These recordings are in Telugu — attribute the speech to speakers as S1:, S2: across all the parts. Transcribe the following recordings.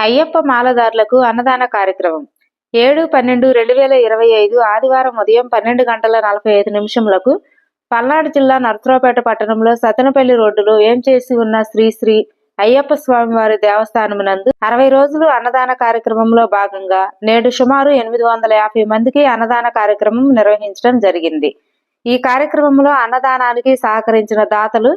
S1: అయ్యప్ప మాలదారులకు అన్నదాన కార్యక్రమం. ఏడు పన్నెండు రెండు వేల ఇరవై ఐదు ఆదివారం ఉదయం పన్నెండు గంటల నలభై ఐదు నిమిషములకు పల్నాడు జిల్లా నరసరావుపేట పట్టణంలో సతనపల్లి రోడ్డులో ఏం చేసి ఉన్న శ్రీ శ్రీ అయ్యప్ప స్వామి వారి దేవస్థానం నందు అరవై రోజులు అన్నదాన కార్యక్రమంలో భాగంగా నేడు సుమారు ఎనిమిది వందల యాభై మందికి అన్నదాన కార్యక్రమం నిర్వహించడం జరిగింది. ఈ కార్యక్రమంలో అన్నదానానికి సహకరించిన దాతలు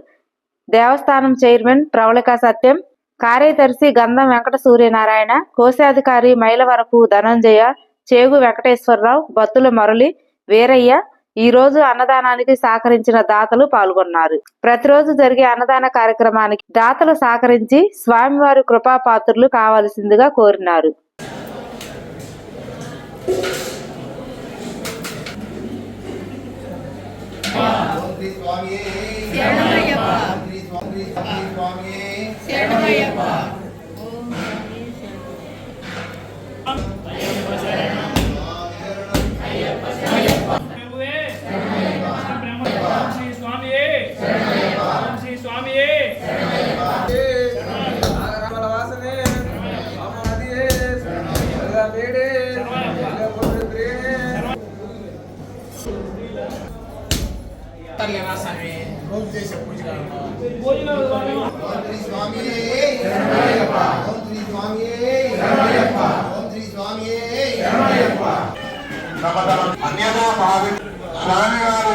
S1: దేవస్థానం చైర్మన్ ప్రవళిక సత్యం కార్యదర్శి గంధం వెంకట సూర్యనారాయణ కోశాధికారి మైలవరపు ధనంజయ చేగు వెంకటేశ్వరరావు బత్తుల మురళి వీరయ్య ఈ రోజు అన్నదానానికి సహకరించిన దాతలు పాల్గొన్నారు. ప్రతిరోజు జరిగే అన్నదాన కార్యక్రమానికి దాతలు సహకరించి స్వామివారి కృపా పాత్రులు కావాల్సిందిగా కోరినారు.
S2: స్వామి. శరణమయ్యప్ప శ్రీ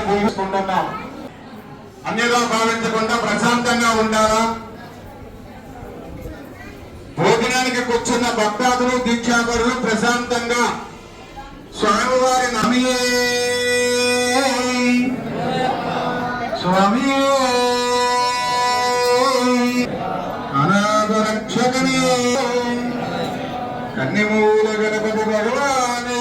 S3: పూజించుకుంటున్నాం అన్యదా భావించకుండా ప్రశాంతంగా ఉండాలా భోజనానికి కూర్చున్న భక్తాదులు దీక్షాపరులు ప్రశాంతంగా స్వామివారి నమియే స్వామి అగ్నిమూల గణపతి భగవాను.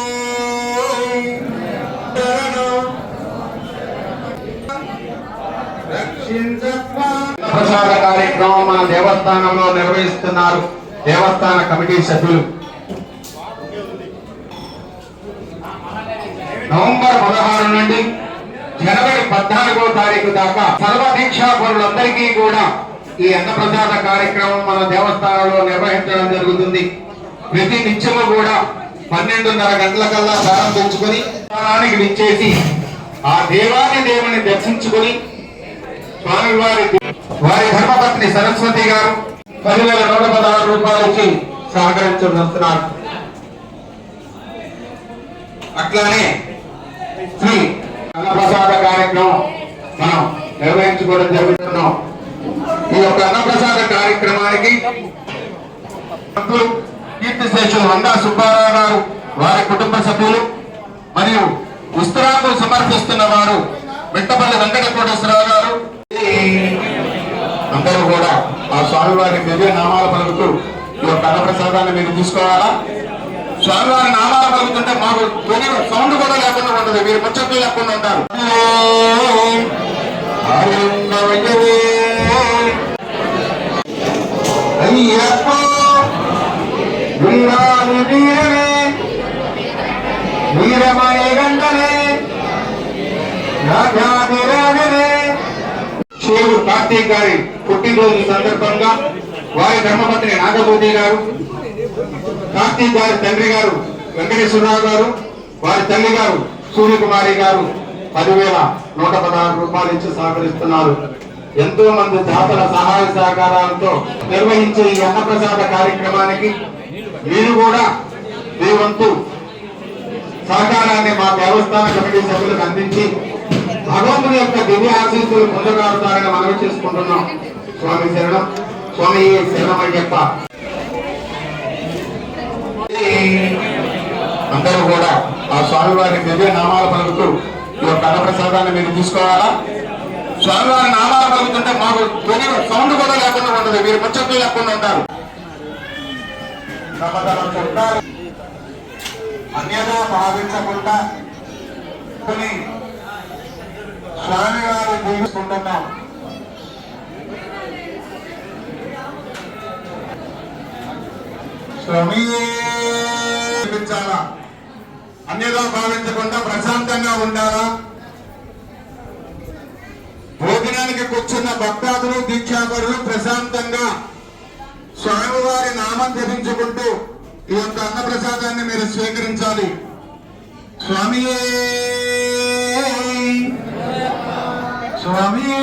S3: ప్రసాద కార్యక్రమం మన దేవస్థానంలో నిర్వహిస్తున్నారు దేవస్థాన కమిటీ సభ్యులు. నవంబర్ పదహారు నుండి జనవరి పద్నాలుగో తారీఖు దాకా సర్వ దీక్షా కూడా ఈ అన్నప్రసాద కార్యక్రమం మన దేవస్థానంలో నిర్వహించడం జరుగుతుంది. ప్రతి నిత్యము కూడా పన్నెండున్నర గంటల కల్లా దానం తెచ్చుకొని దానానికి నిచ్చేసి ఆ దేవాన్ని దేవుని దర్శించుకొని స్వామి వారి వారి ధర్మపత్ని సరస్వతి గారు పదివేల నూట పదహారు రూపాయలకి ఇచ్చి సహకరించబడుతున్నారు అట్లానే శ్రీ అన్నప్రసాద కార్యక్రమం మనం నిర్వహించుకోవడం జరుగుతున్నాం. ఈ యొక్క అన్నప్రసాద కార్యక్రమానికి భక్తులు వండా సుబ్బారావు గారు వారి కుటుంబ సభ్యులు మరియు ఉస్తరాకు సమర్పిస్తున్న వారు మిట్టపల్లి వెంకట కోటేశ్వరరావు గారు. అందరూ కూడా ఆ స్వామివారి దివ్య నామాలు పలుకుతూ ఈ యొక్క అన్నప్రసాదాన్ని మీరు తీసుకోవాలా? స్వామివారి నామాలు పలుకుతుంటే మాకు ధ్వని సౌండ్ కూడా లేకుండా ఉంటుంది. మీరు ముచ్చట్లు లేకుండా ఉంటారు. అయ్యప్ప వీరమణి గంటనే శివుడు కార్తీక్ గారి పుట్టినరోజు సందర్భంగా వారి ధర్మపత్ని నాగభూతి గారు కార్తీక్ గారి తండ్రి గారు వెంకటేశ్వరరావు గారు వారి తల్లి గారు సూర్యకుమారి గారు పదివేల నూట పదహారు రూపాయలు ఇచ్చి సహకరిస్తున్నారు. ఎంతో మంది దాతల సహాయ సహకారాలతో నిర్వహించే ఈ అన్నప్రసాద కార్యక్రమానికి మీరు కూడా మీ వంతు సహకారాన్ని మా దేవస్థాన కమిటీ సభ్యులకు అందించి భగవంతుని యొక్క దివ్య ఆశీస్సులు పొందగలుగుతారని మనవి చేసుకుంటున్నాం. స్వామి శరణం. స్వామి శరణమయ్యప్ప అందరూ కూడా ఆ స్వామివారి దివ్య నామాలు పలుకుతూ ఈ యొక్క అన్నప్రసాదాన్ని మీరు తీసుకోవాలా? స్వామివారి నామాలు పలుకుతుంటే మాకు సౌండ్ కూడా లేకుండా ఉంటుంది. మీరు ముచ్చట్లు లేకుండా ఉంటారు. ప్రబోధన అన్యదా భావించకుండా కొన్ని స్వామివారి పూజించుకుంటున్నాం స్వామి చూపించాలా అన్యదా భావించకుండా ప్రశాంతంగా ఉండాలా? భోజనానికి కూర్చున్న భక్తాదులు దీక్షాపరులు ప్రశాంతంగా స్వామివారి నామం జపించుకుంటూ ఈ యొక్క అన్న ప్రసాదాన్ని మీరు స్వీకరించాలి. స్వామి స్వామి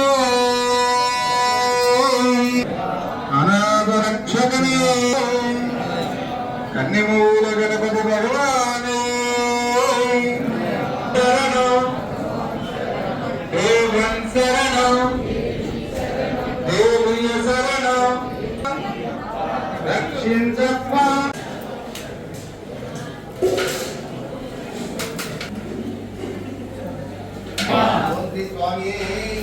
S3: అనాథ రక్షకనే కన్నిమూల గణపతి భగవానే. శరణం. దేవం శరణం దేవుయ శరణం రక్షించప్పా
S2: ఓం శ్రీ స్వామియే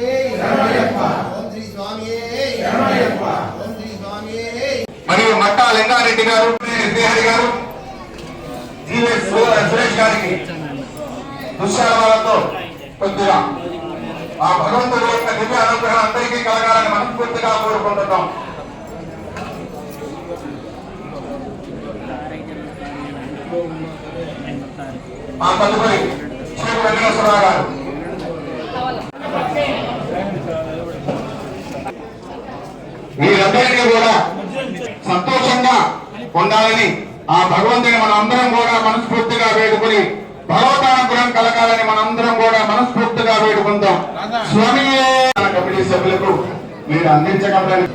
S3: మట్టా లింగారెడ్డి గారు శ్రీహరి గారు జీఎస్ సురేష్ గారికి దుశ్శాలతో కొద్దిగా ఆ భగవంతుడి యొక్క దివ్య అనుగ్రహం అందరికీ కలగాలని మనస్ఫూర్తిగా కోరుకుంటున్నాం ఆ తదుపరి శ్రీ వెంకటేశ్వరరావు గారు వీరందరికీ కూడా సంతోషంగా ఉండాలని ఆ భగవంతుని మన అందరం కూడా మనస్ఫూర్తిగా వేడుకుని భగవతానుగ్రహం కలగాలని మనందరం కూడా మనస్ఫూర్తిగా వేడుకుందాం. స్వామి కమిటీ సభ్యులకు మీరు అందించగలరని.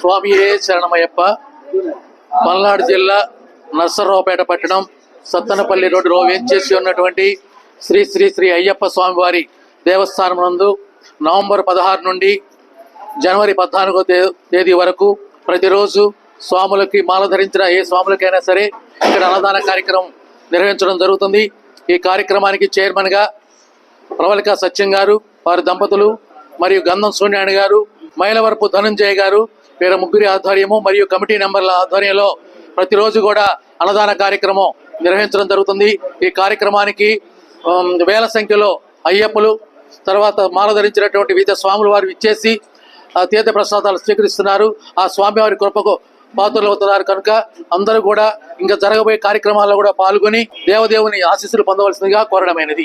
S4: స్వామియే శరణమయ్యప్ప పల్నాడు జిల్లా నర్సరావుపేట పట్టణం సత్తనపల్లి రోడ్డులో వేంచేసి ఉన్నటువంటి శ్రీ శ్రీ శ్రీ అయ్యప్ప స్వామివారి దేవస్థానం నందు నవంబర్ పదహారు నుండి జనవరి పద్నాలుగో తే- తేదీ వరకు ప్రతిరోజు స్వాములకి మాల ధరించిన ఏ స్వాములకైనా సరే ఇక్కడ అన్నదాన కార్యక్రమం నిర్వహించడం జరుగుతుంది. ఈ కార్యక్రమానికి చైర్మన్గా ప్రవళిక సత్యం గారు వారి దంపతులు మరియు గంధం సోనియాణి గారు మైలవరపు ధనంజయ గారు వీరి ముగ్గురి ఆధ్వర్యము మరియు కమిటీ నెంబర్ల ఆధ్వర్యంలో ప్రతిరోజు కూడా అన్నదాన కార్యక్రమం నిర్వహించడం జరుగుతుంది. ఈ కార్యక్రమానికి వేల సంఖ్యలో అయ్యప్పలు తర్వాత మాల ధరించినటువంటి వివిధ స్వాములు వారు ఇచ్చేసి తీర్థ ప్రసాదాలు స్వీకరిస్తున్నారు. ఆ స్వామివారి కృపకు పాత్రలు అవుతున్నారు కనుక అందరూ కూడా ఇంకా జరగబోయే కార్యక్రమాల్లో కూడా పాల్గొని దేవదేవుని ఆశీస్సులు పొందవలసిందిగా కోరడమైనది.